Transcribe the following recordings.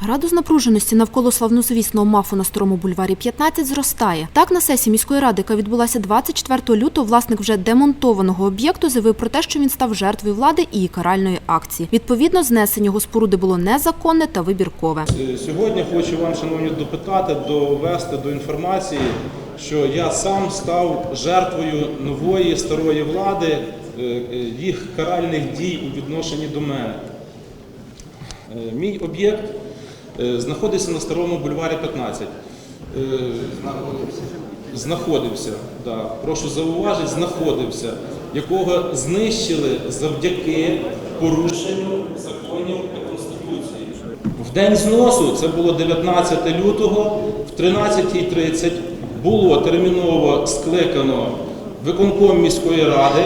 Градус напруженості навколо славнозвісного мафу на Старому бульварі 15 зростає. Так, на сесії міської ради, яка відбулася 24 лютого, власник вже демонтованого об'єкту заявив про те, що він став жертвою влади і каральної акції. Відповідно, знесення його споруди було незаконне та вибіркове. Е, Сьогодні хочу вам, шановні депутати, довести до інформації, що я сам став жертвою нової старої влади, е, е, їх каральних дій у відношенні до мене. Мій об'єкт знаходиться на старому бульварі 15. Е, Знаходився, да, прошу зауважити, знаходився, якого знищили завдяки порушенню законів та Конституції. В день зносу, це було 19 лютого, в 13.30 було терміново скликано виконком міської ради,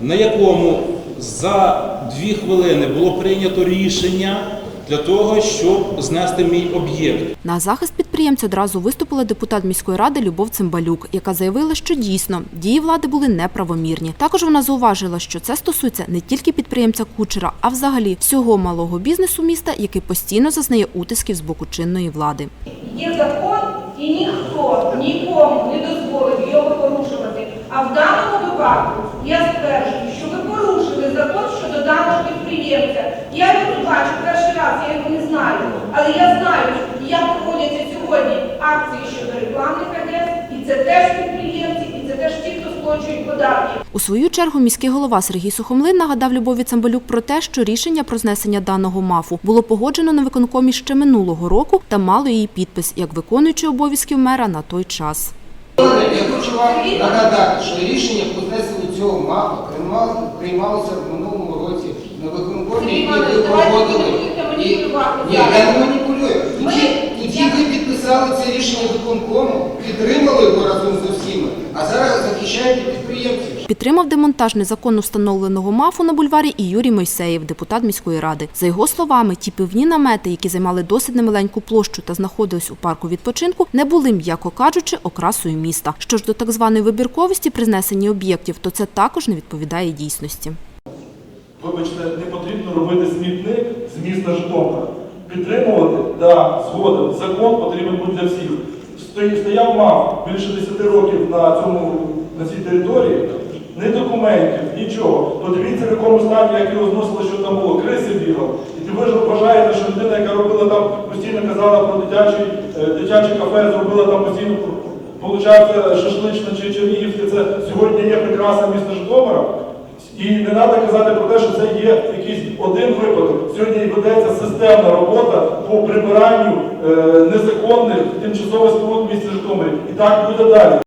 на якому за дві хвилини було прийнято рішення для того, щоб знести мій об'єкт. На захист підприємця одразу виступила депутат міської ради Любов Цимбалюк, яка заявила, що дійсно дії влади були неправомірні. Також вона зауважила, що це стосується не тільки підприємця Кучера, а взагалі всього малого бізнесу міста, який постійно зазнає утисків з боку чинної влади. Є закон, і ніхто нікому не дозволить його порушувати. А в даному випадку я стверджую, що ви порушили закон щодо даного підприємця. Я його тут бачу перший раз, я його не знаю. Але я знаю, як проводяться сьогодні акції щодо рекламних агентств, і це теж підприємці, і це теж ті, хто сплачують податки. У свою чергу міський голова Сергій Сухомлин нагадав Любові Цимбалюк про те, що рішення про знесення даного мафу було погоджено на виконкомі ще минулого року та мало її підпис як виконуючий обов'язків мера на той час. Я хочу вам нагадати, що рішення про знесення цього приймало- приймалося в минулому році на виконкомі, маніпулювати Ні, я не маніпулюю. Ми- Тоді, тоді ви підписали це рішення виконкому, підтримали його разом з усіма, а зараз захищаєте підприємців. Підтримав демонтаж незаконно встановленого мафу на бульварі і Юрій Мойсеєв, депутат міської ради. За його словами, ті пивні намети, які займали досить немаленьку площу та знаходились у парку відпочинку, не були, м'яко кажучи, окрасою міста. Що ж до так званої вибірковості при знесенні об'єктів, то це також не відповідає дійсності. Вибачте, не потрібно робити смітник з міста Житомира. Підтримувати, да, згоден. Закон потрібен бути для всіх. Стояв, мав більше 10 років на цьому на цій території. Ні документів, нічого. Подивіться, в якому стані, як його зносили, що там було. Криси бігав. І ви ж вважаєте, що людина, яка робила там, постійно казала про дитячий, е, дитяче кафе, зробила там постійно, получається, шашличне чи чернігівське, це сьогодні є прекрасне місто Житомира. І не треба казати про те, що це є якийсь один випадок. Сьогодні ведеться системна робота по прибиранню е, незаконних тимчасових споруд в місті Житомирі. І так буде далі.